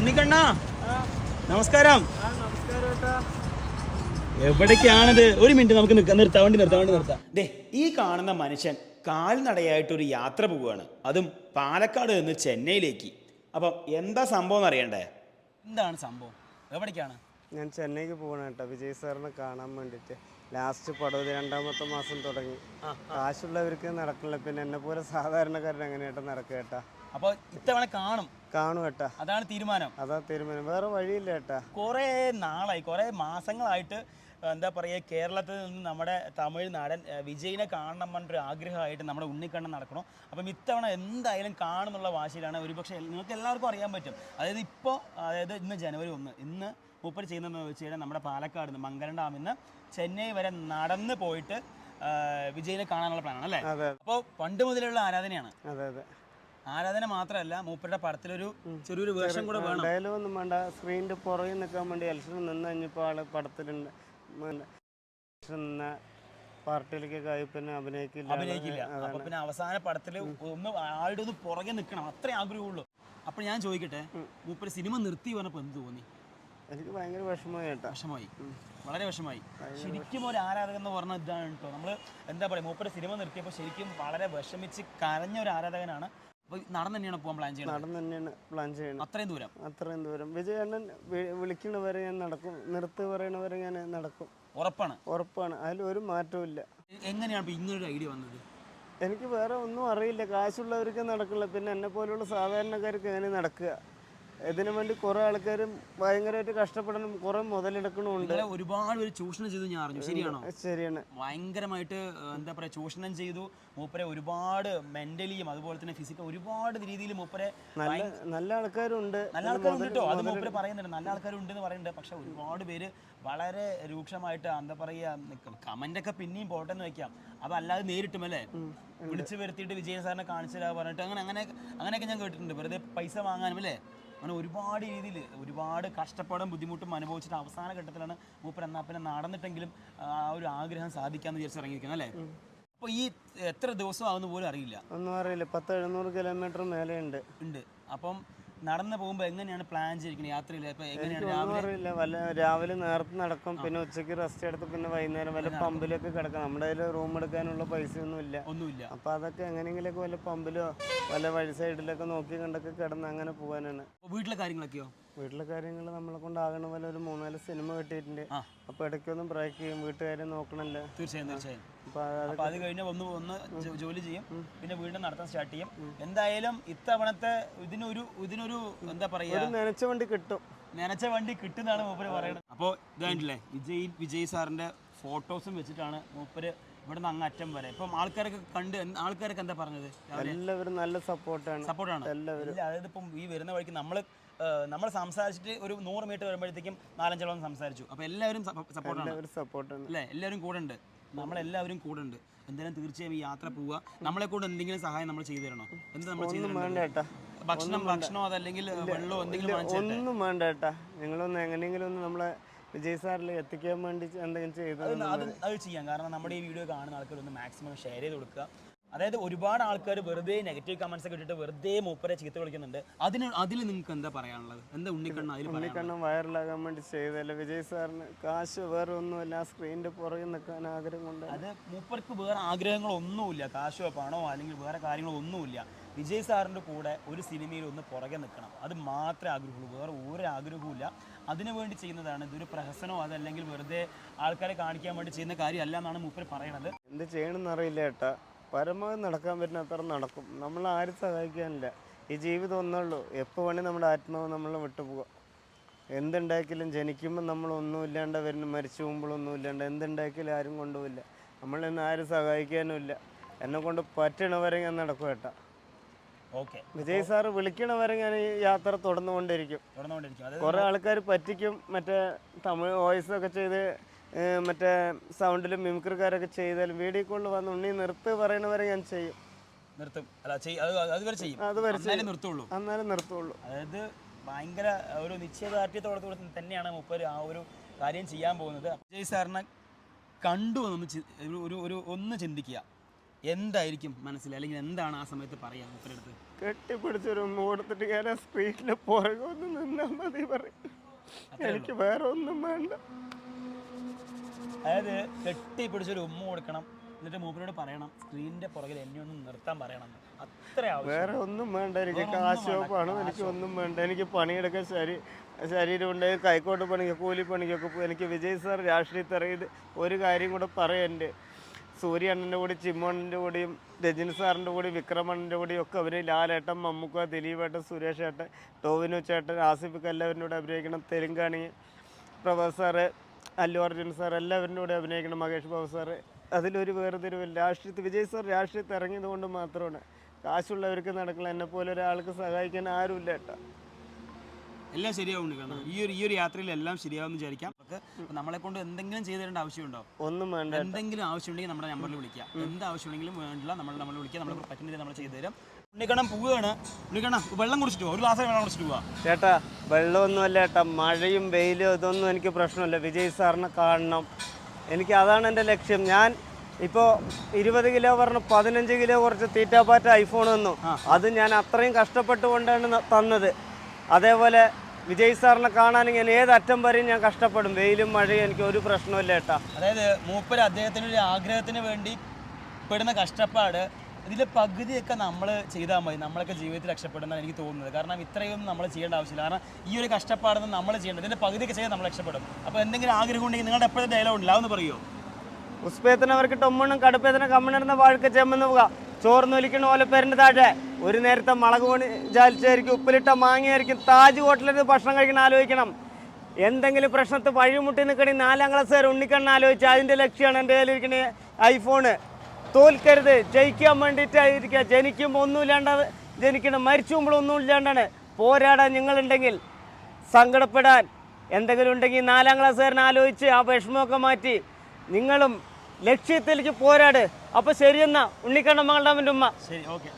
ഉണ്ണിക്കണ്ണ നമസ്കാരം. എവിടേക്കാണിത്? ഒരു മിനിറ്റ് നമുക്ക് നിർത്താൻ വേണ്ടി നിർത്താൻ വേണ്ടി നിർത്താം. ദേ ഈ കാണുന്ന മനുഷ്യൻ കാൽനടയായിട്ട് ഒരു യാത്ര പോവുകയാണ്. അതും പാലക്കാട് നിന്ന് ചെന്നൈയിലേക്ക്. അപ്പം എന്താ സംഭവം എന്നറിയണ്ടേ? എന്താണ് സംഭവം? എവിടേക്കാണ്? ഞാൻ ചെന്നൈക്ക് പോകണം കേട്ടോ വിജയ് സാറിനെ കാണാൻ വേണ്ടിയിട്ട്. ലാസ്റ്റ് പടവ് രണ്ടാമത്തെ മാസം തുടങ്ങി. കാശുള്ളവർക്ക് നടക്കില്ല. പിന്നെ എന്നെ പോലെ സാധാരണക്കാരൻ എങ്ങനെയായിട്ട് നടക്കുക കേട്ടാ അപ്പോൾ ഇത്തവണ കാണും. കാണും കേട്ടാ അതാണ് തീരുമാനം. അതാ തീരുമാനം. വേറെ വഴിയില്ല കേട്ടാ കുറേ നാളായി കുറേ മാസങ്ങളായിട്ട് എന്താ പറയുക കേരളത്തിൽ നിന്ന് നമ്മുടെ തമിഴ്നാടൻ വിജയനെ കാണണം പറഞ്ഞൊരു ആഗ്രഹമായിട്ട് നമ്മുടെ ഉണ്ണിക്കണ്ണൻ നടക്കണം അപ്പം ഇത്തവണ എന്തായാലും കാണുന്നുള്ള വാശിയിലാണ് ഒരുപക്ഷെ നിങ്ങൾക്ക് എല്ലാവർക്കും അറിയാൻ പറ്റും. അതായത് ഇപ്പോൾ അതായത് ഇന്ന് ജനുവരി ഒന്ന് ഇന്ന് മൂപ്പർ ചെയ്യുന്നതെന്ന് വെച്ച് കഴിഞ്ഞാൽ നമ്മുടെ പാലക്കാട് നിന്ന് മംഗലം ഡാമിൽ നിന്ന് ചെന്നൈ വരെ നടന്ന് പോയിട്ട് വിജയിനെ കാണാനുള്ള പ്ലാനാണ് അല്ലേ? അപ്പോൾ പണ്ട് മുതലുള്ള ആരാധനയാണ്. അതെ അതെ. ആരാധന മാത്രമല്ല മൂപ്പരുടെ പടത്തിലൊരു ചെറിയൊരു വേഷം കൂടെ വേണം. ഡയലോഗ് ഒന്നും വേണ്ട. സ്ക്രീനിന്റെ പുറകിൽ നിൽക്കാൻ വേണ്ടി ഇലക്ഷൻ നിന്ന് കഴിഞ്ഞപ്പോൾ ആൾ പടത്തിലുണ്ട്. നിന്ന പാർട്ടിയിലേക്കൊക്കെ ആയി പിന്നെ അഭിനയിക്കില്ല. അഭിനയിക്കില്ല. അപ്പൊ പിന്നെ അവസാന പടത്തിൽ ഒന്ന് ആളുടെ ഒന്ന് പുറകെ നിൽക്കണം. അത്രേ ആഗ്രഹമുള്ളൂ. അപ്പൊ ഞാൻ ചോദിക്കട്ടെ മൂപ്പര് സിനിമ നിർത്തി പറഞ്ഞപ്പോ എന്ത് തോന്നി? എനിക്ക് ഭയങ്കര വിഷമമായി കേട്ടോ വിഷമായി വളരെ വിഷമായി ശരിക്കും ഒരു ആരാധകൻ എന്ന് പറഞ്ഞ ഇതാണ് കേട്ടോ. നമ്മൾ എന്താ പറയുക മൂപ്പര് സിനിമ നിർത്തിയപ്പോൾ ശരിക്കും വളരെ വിഷമിച്ച് കരഞ്ഞ ഒരു ആരാധകനാണ് നടന്ന് തന്നെയാണ് പോകാൻ പ്ലാൻ ചെയ്യുന്നത് നടന്ന് തന്നെയാണ് പ്ലാൻ ചെയ്യണം അത്രയും ദൂരം? അത്രയും ദൂരം. വിജയണ്ണൻ വിളിക്കണവരെ ഞാൻ നടക്കും. നിർത്ത് പറയണവരെ ഞാൻ നടക്കും. ഉറപ്പാണ്? ഉറപ്പാണ്. അതിൽ ഒരു മാറ്റവും ഇല്ല. എങ്ങനെയാണ് ഇങ്ങനൊരു ഐഡിയ വന്നത്? എനിക്ക് വേറെ ഒന്നും അറിയില്ല. കാശുള്ളവർക്ക് നടക്കില്ല. പിന്നെ എന്നെ പോലുള്ള സാധാരണക്കാർക്ക് എങ്ങനെ നടക്കുക? ഇതിനു വേണ്ടി കുറെ ആൾക്കാരും ഭയങ്കരമായിട്ട് കഷ്ടപ്പെടണം കുറെ മുതലെടുക്കണമുണ്ട്. ഒരുപാട് പേര് ചൂഷണം ചെയ്തു ഞാൻ അറിഞ്ഞു. ശരിയാണോ? ശരിയാണ്. ഭയങ്കരമായിട്ട് എന്താ പറയാ ചൂഷണം ചെയ്തു. മൂപ്പരെ ഒരുപാട് മെന്റലിയും അതുപോലെ തന്നെ ഫിസിക്കൽ ഒരുപാട് രീതിയിൽ മൂപ്പരെ നല്ല നല്ല ആൾക്കാരുണ്ട്. നല്ല ആൾക്കാരുണ്ട് കേട്ടോ. അത് മൂപ്പര് പറയുന്നുണ്ട്. നല്ല ആൾക്കാരുണ്ട് എന്ന് പറയുന്നുണ്ട്. പക്ഷെ ഒരുപാട് പേര് വളരെ രൂക്ഷമായിട്ട് എന്താ പറയുക കമന്റ് ഒക്കെ പിന്നെയും പോട്ടെ എന്ന് വെക്കാം. അതല്ലാതെ നേരിട്ടും അല്ലേ? വിളിച്ചു വരുത്തിയിട്ട് വിജയൻ സാറിനെ കാണിച്ചു തരാ പറഞ്ഞിട്ട് അങ്ങനെ അങ്ങനെ അങ്ങനെയൊക്കെ ഞാൻ കേട്ടിട്ടുണ്ട്. വെറുതെ പൈസ വാങ്ങാനും അല്ലേ? അങ്ങനെ ഒരുപാട് രീതിയിൽ ഒരുപാട് കഷ്ടപ്പാടും ബുദ്ധിമുട്ടും അനുഭവിച്ചിട്ട് അവസാന ഘട്ടത്തിലാണ് മൂപ്പർ എന്നാ പിന്നെ നടന്നിട്ടെങ്കിലും ആ ഒരു ആഗ്രഹം സാധിക്കാന്ന് വിചാരിച്ച് ഇറങ്ങിയിരിക്കുന്നത് അല്ലേ? അപ്പോൾ ഈ എത്ര ദിവസം ആവുന്ന പോലും അറിയില്ല. ഒന്നും അറിയില്ല. പത്ത് എഴുന്നൂറ് കിലോമീറ്റർ മേലെ ഉണ്ട് ഉണ്ട്. അപ്പം നടന്നു പോകുമ്പോൾ എങ്ങനെയാണ് പ്ലാൻ ചെയ്തിരിക്കുന്നത്? യാത്രയിൽ എങ്ങനെയാണ് രാവിലെ? അറിയില്ല. വല്ല രാവിലെ നേരത്തെ നടക്കും പിന്നെ ഉച്ചയ്ക്ക് റെസ്റ്റ് എടുത്ത് പിന്നെ വൈകുന്നേരം വല്ല പമ്പിലൊക്കെ കിടക്കാം. നമ്മുടെ കയ്യിൽ റൂം എടുക്കാനുള്ള പൈസയൊന്നും ഇല്ല. ഒന്നുമില്ല. അപ്പൊ അതൊക്കെ എങ്ങനെയെങ്കിലൊക്കെ വല്ല പമ്പിലോ വല്ല വഴി സൈഡിലൊക്കെ നോക്കി കണ്ടൊക്കെ കിടന്ന് അങ്ങനെ പോകാനാണ് അപ്പോൾ വീട്ടിലെ കാര്യങ്ങളൊക്കെയോ? വീട്ടിലെ കാര്യങ്ങൾ നമ്മളെ കൊണ്ടാകണ പോലെ ഒരു മൂന്നാൽ സിനിമ കിട്ടിയിട്ടുണ്ട്. അപ്പൊ ഇടയ്ക്കൊന്നും ബ്രേക്ക് ചെയ്യും വീട്ടുകാരെ നോക്കണല്ലോ. തീർച്ചയായും തീർച്ചയായും. അപ്പൊ അത് കഴിഞ്ഞ് ഒന്ന് ഒന്ന് ജോലി ചെയ്യും. പിന്നെ വീണ്ടും നടത്താൻ സ്റ്റാർട്ട് ചെയ്യും. എന്തായാലും ഇത്തവണത്തെ ഇതിനൊരു ഇതിനൊരു എന്താ പറയാ? നനച്ച വണ്ടി കിട്ടും. നനച്ച വണ്ടി കിട്ടുന്നതാണ് മൂപ്പര് പറയുന്നത് അപ്പോൾ ഇതായിട്ടില്ലേ വിജയ് വിജയ് സാറിന്റെ ഫോട്ടോസും വെച്ചിട്ടാണ് മൂപ്പര് ഇവിടുന്ന് അങ്ങ് അറ്റം വരെ. ഇപ്പം ആൾക്കാരൊക്കെ കണ്ട് ആൾക്കാരൊക്കെ എന്താ പറഞ്ഞത് എല്ലാവരും നല്ല സപ്പോർട്ടാണ് സപ്പോർട്ടാണ് എല്ലാവരും. അതായത് ഇപ്പം ഈ വരുന്ന വഴിക്ക് നമ്മൾ നമ്മൾ സംസാരിച്ചിട്ട് ഒരു നൂറ് മീറ്റർ വരുമ്പോഴത്തേക്കും നാലഞ്ചോളം സംസാരിച്ചു. അപ്പോൾ എല്ലാവരും സപ്പോർട്ടാണ് എല്ലാവരും സപ്പോർട്ടാണ് അല്ലേ? എല്ലാവരും കൂടെ ഉണ്ട്. നമ്മളെല്ലാവരും കൂടെ ഉണ്ട്. എന്തായാലും തീർച്ചയായും ഈ യാത്ര പോവുക. നമ്മളെ കൂടെ എന്തെങ്കിലും സഹായം നമ്മൾ ചെയ്തു തരണോ? എന്താ നമ്മൾ ചെയ്തു ഭക്ഷണം ഭക്ഷണോ അതല്ലെങ്കിൽ വെള്ളമോ എന്തെങ്കിലും ഒന്നും വേണ്ട ഏട്ടാ. നിങ്ങളൊന്ന് എങ്ങനെയെങ്കിലും ഒന്ന് നമ്മളെ വിജയ് സാറിൽ എത്തിക്കാൻ വേണ്ടി എന്തെങ്കിലും ചെയ്തു അത് അത് അത് ചെയ്യാം. കാരണം നമ്മുടെ ഈ വീഡിയോ കാണുന്ന ആൾക്കാർ ഒന്ന് മാക്സിമം ഷെയർ ചെയ്ത് കൊടുക്കുക. അതായത് ഒരുപാട് ആൾക്കാർ വെറുതെ നെഗറ്റീവ് കമന്റ്സ് ഒക്കെ ഇട്ടിട്ട് വെറുതെ മൂപ്പരെ ചീത്ത വിളിക്കുന്നുണ്ട്. അതിന് അതിൽ നിങ്ങൾക്ക് എന്താ പറയാനുള്ളത്? എന്താ ഉണ്ണിക്കണ്ണ അതിൽ പറയാനുള്ളത്? ഉണ്ണിക്കണ്ണം വൈറലാകാൻ വേണ്ടി ചെയ്തല്ലേ വിജയ് സാറിന്? കാശ് വേറെ ഒന്നുമില്ല ആ സ്ക്രീനിന്റെ പുറകിൽ നിൽക്കാൻ ആഗ്രഹം കൊണ്ട്. അത് മൂപ്പർക്ക് വേറെ ആഗ്രഹങ്ങളൊന്നുമില്ല കാശോ പണോ അല്ലെങ്കിൽ വേറെ കാര്യങ്ങളൊന്നുമില്ല വിജയ് സാറിന്റെ കൂടെ ഒരു സിനിമയിൽ ഒന്ന് പുറകെ നിൽക്കണം. അത് മാത്രമേ ആഗ്രഹമുള്ളൂ. വേറെ ഒരു ആഗ്രഹവുമില്ല അതിനു വേണ്ടി ചെയ്യുന്നതാണ്. ഇതൊരു പ്രഹസനോ അതല്ലെങ്കിൽ വെറുതെ ആൾക്കാരെ കാണിക്കാൻ വേണ്ടി ചെയ്യുന്ന കാര്യമല്ല എന്നാണ് മൂപ്പർ പറയണത്. എന്ത് ചെയ്യണമെന്ന് അറിയില്ല ഏട്ടാ. പരമാവധി നടക്കാൻ പറ്റുന്ന അത്ര നടക്കും. നമ്മൾ ആരും സഹായിക്കാനില്ല. ഈ ജീവിതം ഒന്നുള്ളൂ എപ്പോൾ വേണേൽ നമ്മുടെ ആത്മാവ് നമ്മൾ വിട്ടുപോകാം എന്തുണ്ടാക്കിയാലും ജനിക്കുമ്പോൾ നമ്മൾ ഒന്നും ഇല്ലാണ്ട് വരുന്ന മരിച്ചു പോകുമ്പോഴൊന്നും ഇല്ലാണ്ട് എന്തുണ്ടാക്കിയാലും ആരും കൊണ്ടുപോയില്ല നമ്മളെന്നെ ആരും സഹായിക്കാനും ഇല്ല. എന്നെ കൊണ്ട് പറ്റണവരെ ഞാൻ നടക്കും ഏട്ടാ. ഓക്കെ. വിജയ് സാറ് വിളിക്കണവരെ ഞാൻ ഈ യാത്ര തുടർന്നുകൊണ്ടിരിക്കും. തുടർന്നുകൊണ്ടിരിക്കും. അത് കുറേ ആൾക്കാർ പറ്റിക്കും. മറ്റേ തമിഴ് വോയിസ് ഒക്കെ ചെയ്ത് മറ്റേ സൗണ്ടിലും മിമിക്രിക്കാരൊക്കെ ചെയ്താലും വീഡിയോ കോളിൽ വന്ന് ഉണ്ണി നിർത്ത് പറയണവരെ ഞാൻ ചെയ്യും. നിർത്തും. അല്ല അതുവരെ ചെയ്യും. അത് നിർത്തുള്ളൂ. എന്നാലും നിർത്തുള്ളൂ. അതായത് ഭയങ്കര ഒരു നിശ്ചയദാർഢ്യത്തോടെ കൂടെ തന്നെയാണ് മൂപ്പര് ആ ഒരു കാര്യം ചെയ്യാൻ പോകുന്നത്. അജയ് സാറിനെ കണ്ടു ഒന്ന് ഒരു- ഒരു ഒന്ന് ചിന്തിക്കുക. എന്തായിരിക്കും മനസ്സിൽ? അല്ലെങ്കിൽ എന്താണ് ആ സമയത്ത് പറയാ മുപ്പരടുത്ത് കെട്ടിപ്പിടിച്ചൊരു ഉമ്മ കയറാൻ സ്ക്രീനിൽ പുറകെ ഒന്ന് നിന്നാൽ മതി പറയും. എനിക്ക് വേറെ ഒന്നും വേണ്ട. അതായത് കെട്ടി പിടിച്ചൊരു ഉമ്മ കൊടുക്കണം. എന്നിട്ട് മൂപ്പരോട് പറയണം സ്ക്രീനിന്റെ പുറകിൽ എന്നെ ഒന്ന് നിർത്താൻ പറയണം. അത്ര വേറെ ഒന്നും വേണ്ട. എനിക്ക് കാശോ പണം എനിക്ക് ഒന്നും വേണ്ട. എനിക്ക് പണിയെടുക്കാൻ ശരീരം ശരീരമുണ്ട് കൈക്കോട്ട് പണിക്ക് കൂലി പണിക്കൊക്കെ എനിക്ക് വിജയ് സാർ രാഷ്ട്രീയത്തിൽ ഇറങ്ങിയത് ഒരു കാര്യം കൂടെ പറയണ്ട് സൂര്യ അണ്ണന്റെ കൂടെ ചിമ്മണ്ണന്റെ കൂടെയും രജനി സാറിന്റെ കൂടി വിക്രമണ്ണന്റെ കൂടെയും ഒക്കെ അവർ ലാലേട്ടൻ മമ്മൂക്ക ദിലീപേട്ടൻ സുരേഷ് ഏട്ടൻ ടോവിനു ചേട്ടൻ ആസിഫ് എല്ലാവരുടെ കൂടെ അഭിനയിക്കണം. തെലുങ്കാണി പ്രഭാസ് സാറ് അല്ലു അർജുൻ സാർ എല്ലാവരും കൂടെ അഭിനയിക്കണം മഹേഷ് ബാബു സാറ് അതിലൊരു വേർതിരിവില്ല. രാഷ്ട്രീയത്തിൽ വിജയ് സാർ രാഷ്ട്രീയത്തിൽ ഇറങ്ങിയത് കൊണ്ട് മാത്രമാണ്. കാശുള്ളവർക്ക് നടക്കണം എന്നെ പോലെ ഒരാൾക്ക് സഹായിക്കാൻ ആരുമില്ല കേട്ടോ. എല്ലാം ശരിയാവും കാരണം ഈ ഒരു ഈ ഒരു യാത്രയിൽ എല്ലാം ശരിയാവും വിചാരിക്കാം. നമുക്ക് നമ്മളെ കൊണ്ട് എന്തെങ്കിലും ചെയ്തു തരേണ്ട ആവശ്യമുണ്ടോ? ഒന്നും വേണ്ട എന്തെങ്കിലും ആവശ്യമുണ്ടെങ്കിൽ നമ്മുടെ നമ്പറിൽ വിളിക്കാം. എന്ത് ആവശ്യമുണ്ടെങ്കിലും വേണ്ടില്ല. നമ്മൾ നമ്മൾ വിളിക്കാം. നമ്മൾ പറ്റുന്ന നമ്മൾ ചെയ്തു തരാം ഉണ്ണിക്കണം പോവുകയാണ്. ഉണ്ണിക്കണം വെള്ളം കുടിച്ചിട്ട് പോവാ. ഒരു ഗ്ലാസ് വെള്ളം കുടിച്ചിട്ട് പോവാ. ചേട്ടാ വെള്ളമൊന്നുമല്ല ഏട്ടാ മഴയും വെയിലും ഇതൊന്നും എനിക്ക് പ്രശ്നമല്ല. വിജയ് സാറിനെ കാണണം. എനിക്ക് അതാണ് എന്റെ ലക്ഷ്യം. ഞാൻ ഇപ്പോൾ ഇരുപത് കിലോ പറഞ്ഞ് പതിനഞ്ച് കിലോ കുറച്ച് തീറ്റാപ്പാറ്റ ഐഫോൺ വന്നു. അത് ഞാൻ അത്രയും കഷ്ടപ്പെട്ടുകൊണ്ടാണ് കൊണ്ടാണ് തന്നത്. അതേപോലെ വിജയ് സാറിനെ കാണാനെങ്കിൽ ഏത് അറ്റം വരെയും ഞാൻ കഷ്ടപ്പെടും. വെയിലും മഴയും എനിക്ക് ഒരു പ്രശ്നമില്ല ഏട്ടാ അതായത് മൂപ്പര് അദ്ദേഹത്തിന്റെ ഒരു ആഗ്രഹത്തിന് വേണ്ടി പെടുന്ന കഷ്ടപ്പാട് ഇതിന്റെ പകുതിയൊക്കെ നമ്മൾ ചെയ്താൽ മതി. നമ്മളൊക്കെ ജീവിതത്തിൽ രക്ഷപ്പെടുന്നതാണ് എനിക്ക് തോന്നുന്നത്. കാരണം ഇത്രയും നമ്മൾ ചെയ്യേണ്ട ആവശ്യമില്ല. കാരണം ഈ ഒരു കഷ്ടപ്പാടൊന്നും നമ്മൾ ചെയ്യേണ്ടത് ഇതിന്റെ പകുതിയൊക്കെ ചെയ്താൽ നമ്മൾ രക്ഷപ്പെടും. അപ്പോൾ എന്തെങ്കിലും ആഗ്രഹം ഉണ്ടെങ്കിൽ നിങ്ങളുടെ എപ്പോഴത്തെ ഡയലോഗ് ഉണ്ടാവും എന്ന് പറയുമോ ഉസ്പേത്തനവർക്ക് ടൊമ്മണ്ണും കടുപ്പേത്തിന് കമ്മണിടുന്ന വാഴക്ക് ചെമ്മെന്ന് വലിക്കുന്ന പോലെ പെരന്റെ താഴെ. ഒരു നേരത്തെ മുളക് പൊണി ചാലിച്ചായിരിക്കും ഉപ്പിലിട്ട മാങ്ങയായിരിക്കും താജ് ഹോട്ടലിൽ ഭക്ഷണം കഴിക്കണം ആലോചിക്കണം. എന്തെങ്കിലും പ്രശ്നത്തിൽ വഴിമുട്ടി നിൽക്കണി നാലാം ക്ലാസ് വരെ ഉണ്ണിക്കണ്ണ ആലോചിച്ച് അതിന്റെ ലക്ഷ്യമാണ് എന്റെ കയ്യിലിരിക്കണേ ഐഫോണ് തോൽക്കരുത്. ജയിക്കാൻ വേണ്ടിയിട്ടായിരിക്കുക. ജനിക്കുമ്പോൾ ഒന്നുമില്ലാണ്ട് ജനിക്കണം മരിച്ചു പോകുമ്പോൾ ഒന്നും ഇല്ലാണ്ടാണ് പോരാടാൻ നിങ്ങളുണ്ടെങ്കിൽ സങ്കടപ്പെടാൻ എന്തെങ്കിലും ഉണ്ടെങ്കിൽ നാലാം ക്ലാസ്സുകാരൻ ആലോചിച്ച് ആ വിഷമമൊക്കെ മാറ്റി നിങ്ങളും ലക്ഷ്യത്തിലേക്ക് പോരാട്. അപ്പൊ ശരിയെന്നാ. ഉണ്ണിക്കണ്ണ മകളുടെ അവന്റെ ഉമ്മ. ശരി ഓക്കെ.